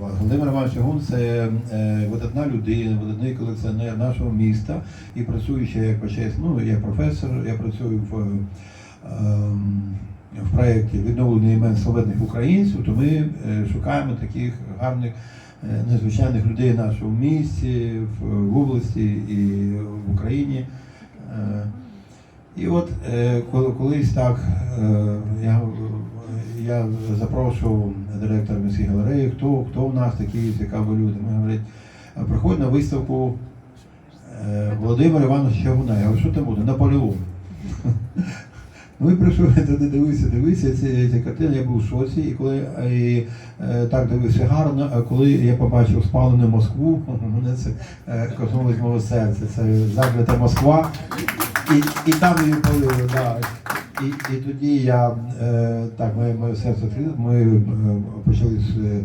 Володимир Іванович Гун це е, видатна людина, видатний колекціонер нашого міста і працюючи як почесть, ну я професор, я працюю в, ем, в проєкті відновлення імен славетних українців, то ми е, шукаємо таких гарних, е, незвичайних людей в нашому місті, в, області і в Україні. І от колись так я, я запрошував директора міської галереї, хто, хто у нас такі цікаві люди. Ми говорять, приходь на виставку е, Володимира Івановича Чагуна. Я говорю, що там буде? Наполеон. Ну і прийшов туди, дивився, дивився ці, ці картини, я був в шоці, і коли і, е, так дивився гарно, а коли я побачив спалену Москву, мене це е, коснулось мого серця. Це заклята Москва. І, і там її полили, да. І, і тоді я е, так, моє, моє серце ми е, почали е,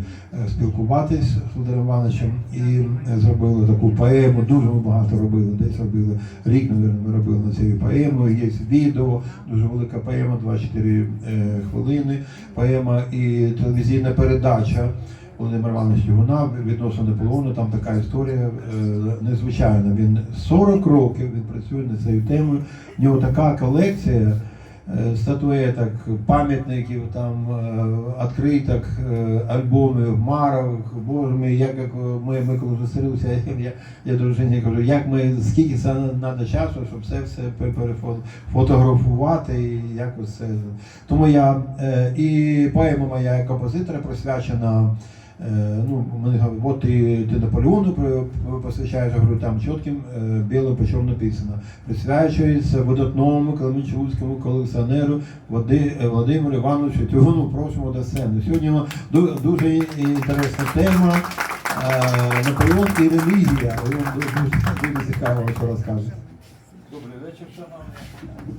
спілкуватись з Володимиром Івановичем і зробили таку поему. Дуже ми багато робили. Десь робили рік, мабуть, ми робили на цю поему. Є відео, дуже велика поема, 24 е, хвилини. Поема і телевізійна передача. Володимир Іванович Югуна відносно Наполеону, там така історія незвичайна. Він 40 років він працює над цією темою. В нього така колекція статуеток, пам'ятників, там е, відкриток, е, альбомів, марок. Боже мій, як, як ми, ми коли зустрілися, я, я, я дружині кажу, як ми скільки це треба часу, щоб це все пе- перефотографувати і якось це. Тому я е, і поема моя як композитора присвячена. Е, Ну, мене говорять, от ти, ти Наполеону посвящаєш, я говорю, там чітким е, білим по чорному написано. Присвячується видатному Калмичуцькому колекціонеру е, Володимиру Івановичу Тюгуну, просимо до сцени. Сьогодні дуже інтересна тема. Наполеон і релігія. Дуже цікаво, що розкаже. Добрий вечір, шановні.